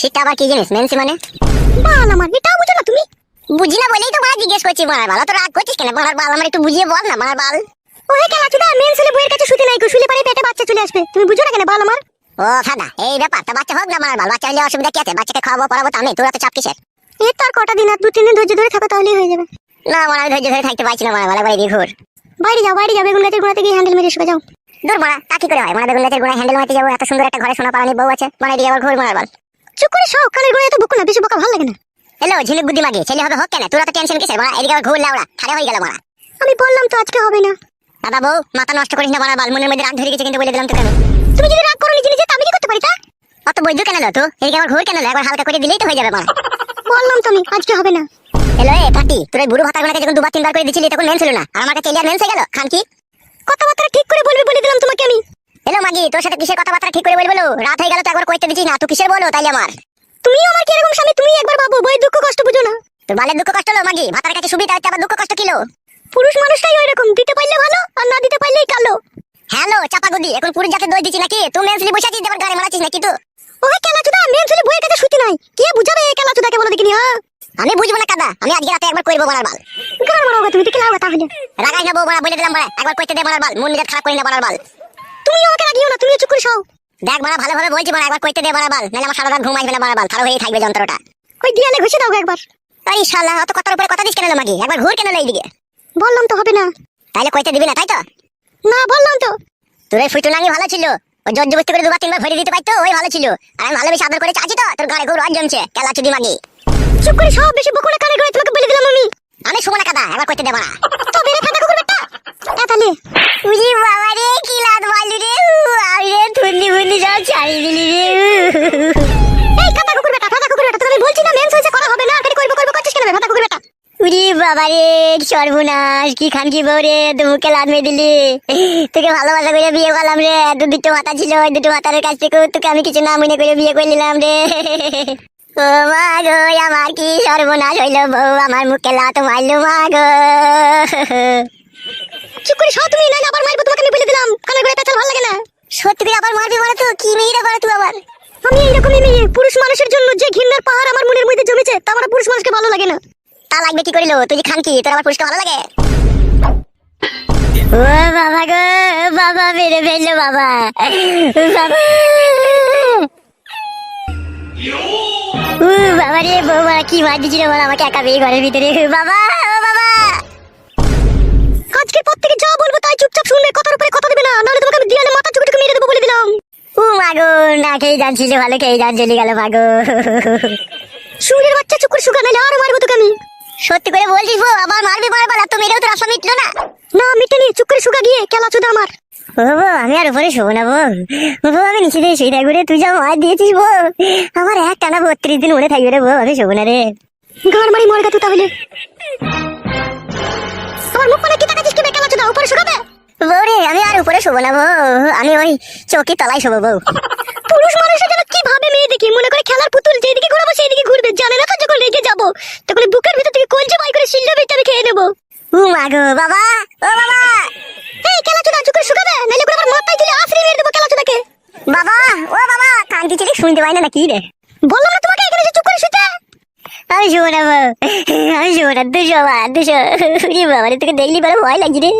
সেটা আবার কি জিনিস মেনসি মানে? বাল আমার এটাও বুঝো না তুমি। বুঝি না বলেই তো জিজ্ঞেস করছি বাল। তো রাগ করছিস কেন? বাল আমার একটু বুঝিয়ে বল না মারার বাল। ও হে কেলা চুদা মেন্স হলে বইয়ের কাছে শুতে নাই গো শুলে পারে পেটে বাচ্চা চলে আসবে। তুমি বুঝো না কেন বাল আমার? ও ফাদা এই ব্যাপার তা বাচ্চা হোক না বাল বাচ্চা হলে অসুবিধা কি আছে? বাচ্চাকে খাওয়াবো পড়াবো তো আমি তোরা তো চাপ কিসের? এর তো আর কটা দিন আর দু তিন দিন ধৈর্য ধরে থাকো তাহলেই হয়ে যাবে। না আমি ধৈর্য ধরে থাকতে পারছি না বালা দিয়ে ঘুর। বাইরে যাও বাইরে যাও বেগুন গাছের গোড়াতে গিয়ে হ্যান্ডেল মেরে শুয়ে যাও। দূর মারা তা কি করে হয়? মানে বেগুন গাছের গোড়ায় হ্যান্ডেল মারতে যাব? এত সুন্দর একটা ঘরে সোনা পালানি বউ আছে মানে এদিকে আবার ঘুর মারার বাল। চুপ করে সব কানের গোড়ায় তো বকো না বেশি বকা ভালো লাগে না। হ্যালো ঝিনুক বুদ্ধি মাগি ছেলে হবে হোক কেন? তোরা তো টেনশন কিসের? মারা এদিকে ঘুর লাউড়া ঠাড়ে হয়ে গেল মারা আমি বললাম তো আজকে হবে না। দাদা বউ মাথা নষ্ট করিস না মারা বাল মনের মধ্যে রাগ ধরে গেছে কিন্তু বলে দিলাম তোকে। আমি তুমি যদি রাগ করো নিজে নিজে আমি কি করতে পারি তা? অত বৈধ কেন তো এদিকে আবার ঘুর কেন লো? একবার হালকা করে দিলেই তো হয়ে যাবে মারা বললাম তো আমি আজকে হবে না। হ্যালো এ কাটি তোর বুড়ো ভাতার গোনাকে যখন দুবার তিনবার করে দিছিলি তখন মেন ছিল না। আর আমার কাছে এলিয়ার মেন হয়ে গেল? খান কি? কথাবার্তা ঠিক করে বলবি বলে দিলাম তোমাকে আমি। হ্যালো মাগি তোর সাথে কিসের কথাবার্তা ঠিক করে বলব? রাত হয়ে গেল তো একবার কইতে দিছিস না তুই কিসের বলো তাইলে আমার? তুমিও আমার কি এরকম স্বামী তুমি একবার ভাবো বই দুঃখ কষ্ট বুঝো না। তোর বালের দুঃখ কষ্ট হলো মাগি ভাতার কাছে সুবিধা হচ্ছে আবার দুঃখ কষ্ট কিলো পুরুষ মানুষটাই ওই রকম দিতে পারলে ভালো আর না দিতে পারলেই কালো। হ্যালো চাপা গুদি এখন পুরুষ জাতে দই দিচ্ছি নাকি? তুই মেনসলি বসে আছিস দেবার গাড়ি মারাচ্ছিস নাকি তুই? ওই কেলা চুদা মেন ছেলে বইয়ের কাছে শুতে নাই। কে বুঝাবে এই কেলা চুদাকে বলো দেখিনি হ্যাঁ আমি বুঝব না কাদা আমি আজকে রাতে একবার করব বলার বাল। গান মারাও তুমি দেখে লাও তাহলে? রাগাই না বউ বলা বলে দিলাম বলা একবার কইতে দে বলার বাল। মন নিজের খারাপ করি না বলার বাল। তুমি ওকে রাগিও না তুমি চুপ করে সও দেখ বলা ভালোভাবে বলছি বলা একবার কইতে দে বলার বাল নাহলে আমার সারা রাত ঘুম আসবে না বলার বাল খারাপ হয়ে থাকবে যন্ত্রটা। ওই দিয়ালে ঘষে দাও একবার। এই শালা অত কথার উপরে কথা দিস কেন মাগি একবার ঘুর কেন লো এইদিকে? বললাম তো হবে না। তাইলে কইতে দিবি না তাই তো? না বললাম তো। তোর ওই ফুটুনাঙ্গি ভালো ছিল। ওই জোর জবস্তি করে দুবার তিনবার ভরে দিতে পারতো ওই ভালো ছিল। আর আমি ভালোবেসে আদর করে চাচ্ছি তো? তোর গাড়ি ঘুর রজ জমছে কেলা চুদি মাগি। চুপ করে সব বেশি বকুড়া কানে করে তোমাকে বলে দিলাম আমি। আমি শুবো না কাদা একবার কইতে দেবো না তো বেরে ফাটা কুকুর বেটা। তাহলে উজি বাবা রে কি লাদ মারলি বাবা রে সর্বনাশ কি খান কি বউ রে তুই মুখে লাদ মেয়ে দিলি। তোকে ভালোবাসা করে বিয়ে করলাম রে দু দুটো মাথা ছিল ওই দুটো মাথার কাছ থেকে তোকে আমি কিছু না মনে করে বিয়ে করে নিলাম রে। ও মা গো আমার কি সর্বনাশ হইল বউ আমার মুখে লাত মারলো মা গো। চুপ করে সব তুমি আবার মারবো তোমাকে আমি বলে দিলাম। কানে করে পেছাল ভালো লাগে না। সত্যি করে আবার মারবি বলে তো কি মেয়েরা বলে তুই আবার? আমি এইরকমই মেয়ে পুরুষ মানুষের জন্য যে ঘৃণার পাহাড় আমার মনের মধ্যে জমেছে তা আমার পুরুষ মানুষকে ভালো লাগে না। তা লাগবে কি করিল? তুই খান কি তোর আমার পুরস্কার ভালো লাগে? ও বাবা গো বাবা মেরে ফেলল বাবা। বাবা। ও বাবা রে বৌমা কি মার দিছিল বল আমাকে একা বিয়ে ঘরের ভিতরে? বাবা ও বাবা। আজকে পর থেকে যা বলব তাই চুপচাপ শুনবে কথার উপরে কথা দেবে না নাহলে তোমাকে আমি দিয়ালে মাথা চুকে চুকে মেরে দেবো বলে দিলাম। ও মাগো না খেয়ে যাচ্ছিল ভালো খেয়ে যান চলে গেল মাগো সুরের বাচ্চা চুপ করে শুকা নাইলে আরও মারবো তোকে আমি। সত্যি করে বলছিস বউ আবার মারবি মারবার আর তো মেরেও তোর আশা মিটলো না। না মিটেনি চুপ করে শুকা গিয়ে কেলা চুদা আমার। ও বউ আমি আর উপরে শোবো না বউ। বউ আমি নিচে দিয়ে শুয়ে থাকব রে তুই যা মার দিয়েছিস বউ। আমার এক টানা বত্রিশ দিন উড়ে থাকবে রে বউ আমি শোবো না রে। গাড় মারি মরে গেতো তাহলে। আমার মুখ মানে কি তাকাচ্ছিস কি বে কেলা চুদা উপরে শুকাবে? বউ রে আমি আর উপরে শোবো না বউ আমি ওই চৌকি তলায় শোবো বউ। পুরুষ মানুষের যেন কি ভাবে মেয়ে দেখি মনে করে খেলার পুতুল যেদিকে ঘুরাবো সেই দিকে ঘুরবে। জানে না তো যখন রেগে যাব। তখন বুকের ভিতর থেকে কলজে বাই করে শিল্লা বেটে আমি খেয়ে নেব। ও মাগো বাবা! ও বাবা! এই কেলা চুদা চুপ করে শুকাবে? নাইলে করে আমার মাথায় তুলে আছড়ে মেরে দেবো কেলা চুদাকে বাবা ও বাবা কান্তি ছেলে শুনতে পাই না নাকি রে? বললাম না তোমাকে এখানে চুপ করে শুতে? আমি শোবো না আমি শোবো না দুশো বা দুশো। বাবা তোকে দেখলি পরে ভয় লাগছে রে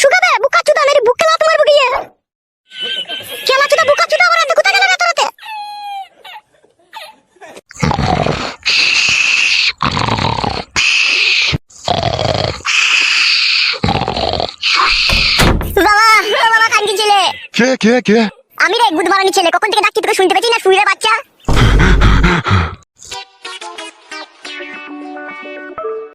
শুকাবে বুকা চুদা নাইলে বুকে লাত মারবো গিয়ে কেলা চুদা বুকা চুদা আমার হাতে কোথায় গেল রাতে রাতে বাবা ও বাবা কান্তি ছেলে কে কে কে? আমি রে গুড মারানি ছেলে, কখন থেকে ডাকছি তোকে শুনতে পাচ্ছি না? শুয়ে বাচ্চা।